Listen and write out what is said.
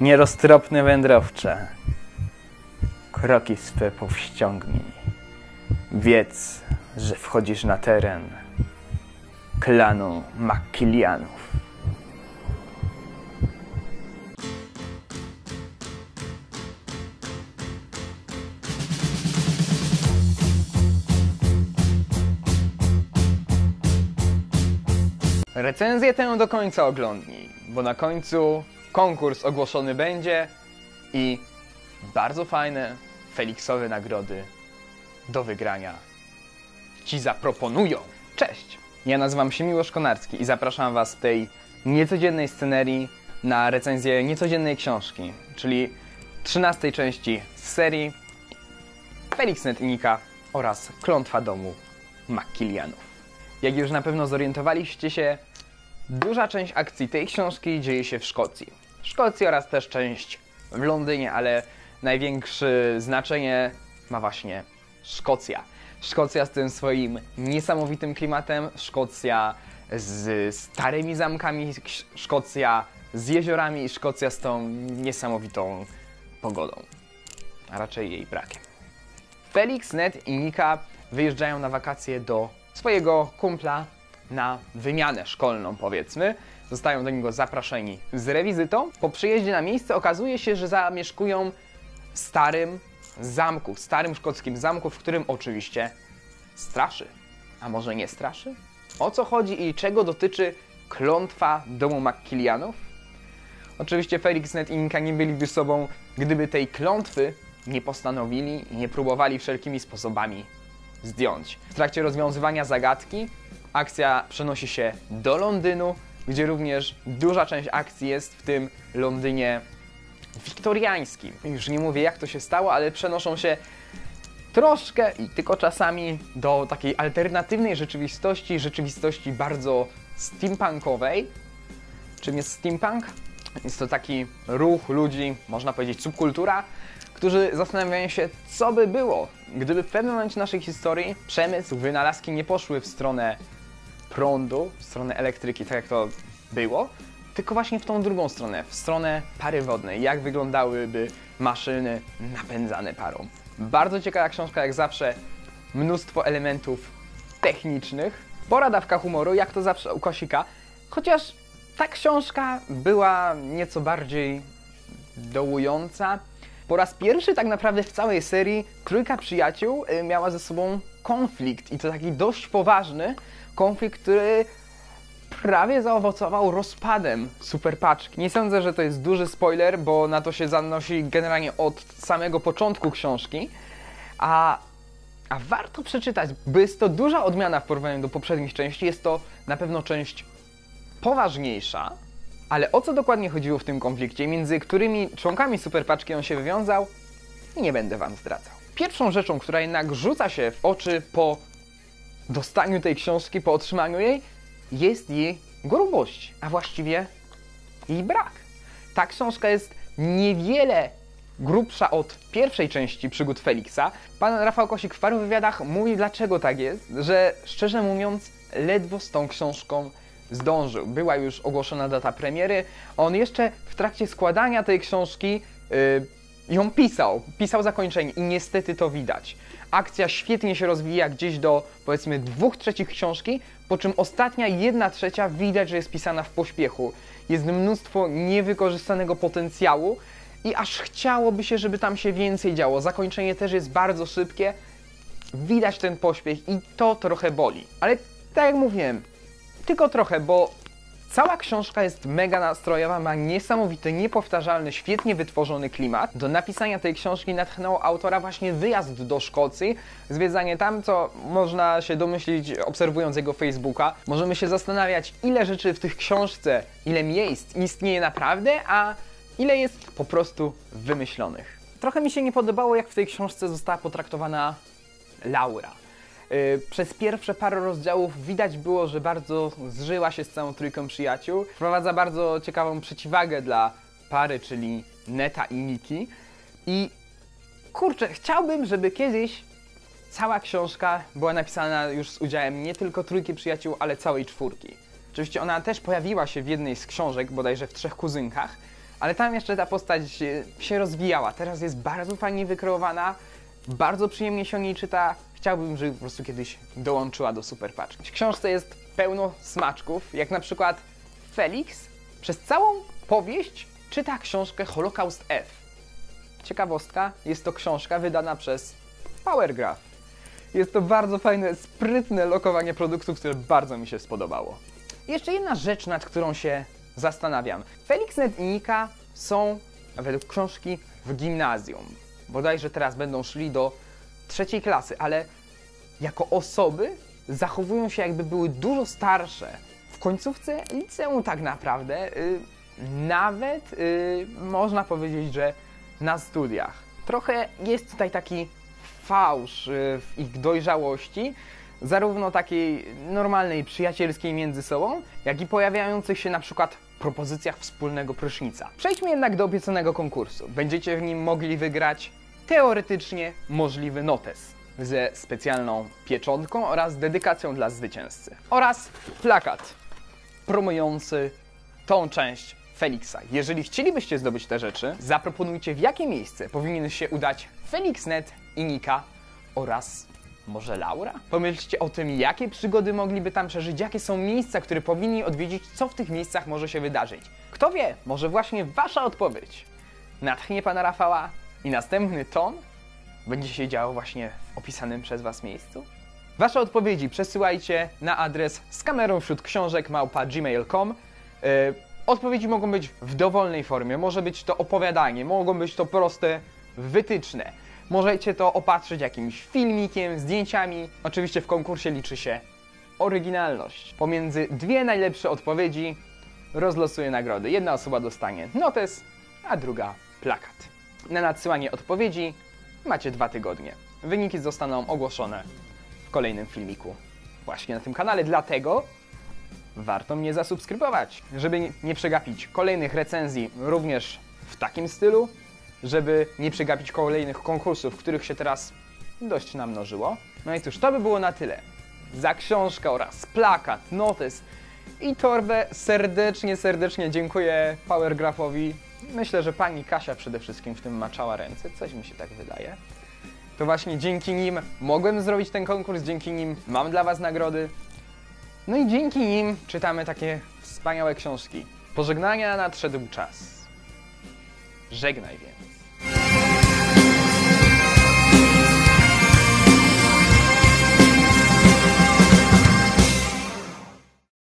Nieroztropny wędrowcze, kroki swe powściągnij. Wiedz, że wchodzisz na teren klanu Makkilianów. Recenzję tę do końca oglądnij, bo na końcu konkurs ogłoszony będzie i bardzo fajne Feliksowe nagrody do wygrania Ci zaproponują. Cześć! Ja nazywam się Miłosz Konarski i zapraszam Was w tej niecodziennej scenerii na recenzję niecodziennej książki, czyli 13 części z serii Felix Netnika oraz Klątwa domu Makkilianów. Jak już na pewno zorientowaliście się, duża część akcji tej książki dzieje się w Szkocji. Szkocji oraz też część w Londynie, ale największe znaczenie ma właśnie Szkocja. Szkocja z tym swoim niesamowitym klimatem, Szkocja z starymi zamkami, Szkocja z jeziorami i Szkocja z tą niesamowitą pogodą, a raczej jej brakiem. Felix, Ned i Nika wyjeżdżają na wakacje do swojego kumpla na wymianę szkolną, powiedzmy. Zostają do niego zaproszeni z rewizytą. Po przyjeździe na miejsce okazuje się, że zamieszkują w starym zamku, starym szkockim zamku, w którym oczywiście straszy. A może nie straszy? O co chodzi i czego dotyczy klątwa domu Makkilianów? Oczywiście Felix, Ned i Inka nie byliby sobą, gdyby tej klątwy nie postanowili i nie próbowali wszelkimi sposobami zdjąć. W trakcie rozwiązywania zagadki akcja przenosi się do Londynu, gdzie również duża część akcji jest w tym Londynie wiktoriańskim. Już nie mówię jak to się stało, ale przenoszą się troszkę i tylko czasami do takiej alternatywnej rzeczywistości, rzeczywistości bardzo steampunkowej. Czym jest steampunk? Jest to taki ruch ludzi, można powiedzieć subkultura, którzy zastanawiają się, co by było, gdyby w pewnym momencie naszej historii przemysł, wynalazki nie poszły w stronę prądu, w stronę elektryki, tak jak to było, tylko właśnie w tą drugą stronę, w stronę pary wodnej, jak wyglądałyby maszyny napędzane parą. Bardzo ciekawa książka, jak zawsze, mnóstwo elementów technicznych, pora dawka humoru, jak to zawsze u Kosika, chociaż ta książka była nieco bardziej dołująca. Po raz pierwszy tak naprawdę w całej serii trójka przyjaciół y, miała ze sobą konflikt i to taki dość poważny konflikt, który prawie zaowocował rozpadem superpaczki. Nie sądzę, że to jest duży spoiler, bo na to się zanosi generalnie od samego początku książki, a, a warto przeczytać, bo jest to duża odmiana w porównaniu do poprzednich części. Jest to na pewno część poważniejsza, ale o co dokładnie chodziło w tym konflikcie, między którymi członkami superpaczki on się wywiązał, nie będę Wam zdradzał. Pierwszą rzeczą, która jednak rzuca się w oczy po dostaniu tej książki, po otrzymaniu jej, jest jej grubość, a właściwie jej brak. Ta książka jest niewiele grubsza od pierwszej części przygód Feliksa. Pan Rafał Kosik w paru wywiadach mówi, dlaczego tak jest, że szczerze mówiąc, ledwo z tą książką zdążył. Była już ogłoszona data premiery. On jeszcze w trakcie składania tej książki yy, ją pisał, pisał zakończenie i niestety to widać. Akcja świetnie się rozwija gdzieś do powiedzmy dwóch trzecich książki, po czym ostatnia jedna trzecia widać, że jest pisana w pośpiechu. Jest mnóstwo niewykorzystanego potencjału i aż chciałoby się, żeby tam się więcej działo. Zakończenie też jest bardzo szybkie, widać ten pośpiech i to trochę boli. Ale tak jak mówiłem, tylko trochę, bo Cała książka jest mega nastrojowa, ma niesamowity, niepowtarzalny, świetnie wytworzony klimat. Do napisania tej książki natchnęło autora właśnie wyjazd do Szkocji, zwiedzanie tam, co można się domyślić obserwując jego Facebooka. Możemy się zastanawiać, ile rzeczy w tych książce, ile miejsc istnieje naprawdę, a ile jest po prostu wymyślonych. Trochę mi się nie podobało, jak w tej książce została potraktowana Laura. Y, przez pierwsze parę rozdziałów widać było, że bardzo zżyła się z całą trójką przyjaciół. Wprowadza bardzo ciekawą przeciwwagę dla pary, czyli Neta i Niki. I kurczę, chciałbym, żeby kiedyś cała książka była napisana już z udziałem nie tylko trójki przyjaciół, ale całej czwórki. Oczywiście ona też pojawiła się w jednej z książek, bodajże w Trzech Kuzynkach, ale tam jeszcze ta postać e, się rozwijała. Teraz jest bardzo fajnie wykreowana, bardzo przyjemnie się o niej czyta. Chciałbym, żeby po prostu kiedyś dołączyła do super paczki. W książce jest pełno smaczków, jak na przykład Felix przez całą powieść czyta książkę Holocaust F. Ciekawostka, jest to książka wydana przez Powergraph. Jest to bardzo fajne, sprytne lokowanie produktu, które bardzo mi się spodobało. Jeszcze jedna rzecz, nad którą się zastanawiam. Felix Net i Nika są, według książki, w gimnazjum. Bodajże teraz będą szli do trzeciej klasy, ale jako osoby zachowują się jakby były dużo starsze. W końcówce liceum tak naprawdę, y, nawet y, można powiedzieć, że na studiach. Trochę jest tutaj taki fałsz y, w ich dojrzałości, zarówno takiej normalnej, przyjacielskiej między sobą, jak i pojawiających się na przykład propozycjach wspólnego prysznica. Przejdźmy jednak do obiecanego konkursu. Będziecie w nim mogli wygrać teoretycznie możliwy notes ze specjalną pieczątką oraz dedykacją dla zwycięzcy. Oraz plakat promujący tą część Felixa. Jeżeli chcielibyście zdobyć te rzeczy, zaproponujcie w jakie miejsce powinien się udać Felixnet i Nika oraz może Laura? Pomyślcie o tym, jakie przygody mogliby tam przeżyć, jakie są miejsca, które powinni odwiedzić, co w tych miejscach może się wydarzyć. Kto wie, może właśnie wasza odpowiedź natchnie pana Rafała i następny ton będzie się działo właśnie w opisanym przez was miejscu? Wasze odpowiedzi przesyłajcie na adres z kamerą wśród książek małpa gmail.com. Yy, odpowiedzi mogą być w dowolnej formie, może być to opowiadanie, mogą być to proste wytyczne. Możecie to opatrzyć jakimś filmikiem, zdjęciami. Oczywiście w konkursie liczy się oryginalność. Pomiędzy dwie najlepsze odpowiedzi rozlosuję nagrody. Jedna osoba dostanie notes, a druga plakat. Na nadsyłanie odpowiedzi macie dwa tygodnie. Wyniki zostaną ogłoszone w kolejnym filmiku właśnie na tym kanale, dlatego warto mnie zasubskrybować, żeby nie- przegapić kolejnych recenzji również w takim stylu, żeby nie przegapić kolejnych konkursów, których się teraz dość namnożyło. No i cóż, to by było na tyle. Za książkę oraz plakat, notes i torbę serdecznie, serdecznie dziękuję Powergraphowi. Myślę, że pani Kasia przede wszystkim w tym maczała ręce, coś mi się tak wydaje. To właśnie dzięki nim mogłem zrobić ten konkurs, dzięki nim mam dla Was nagrody. No i dzięki nim czytamy takie wspaniałe książki. Pożegnania nadszedł czas. Żegnaj więc.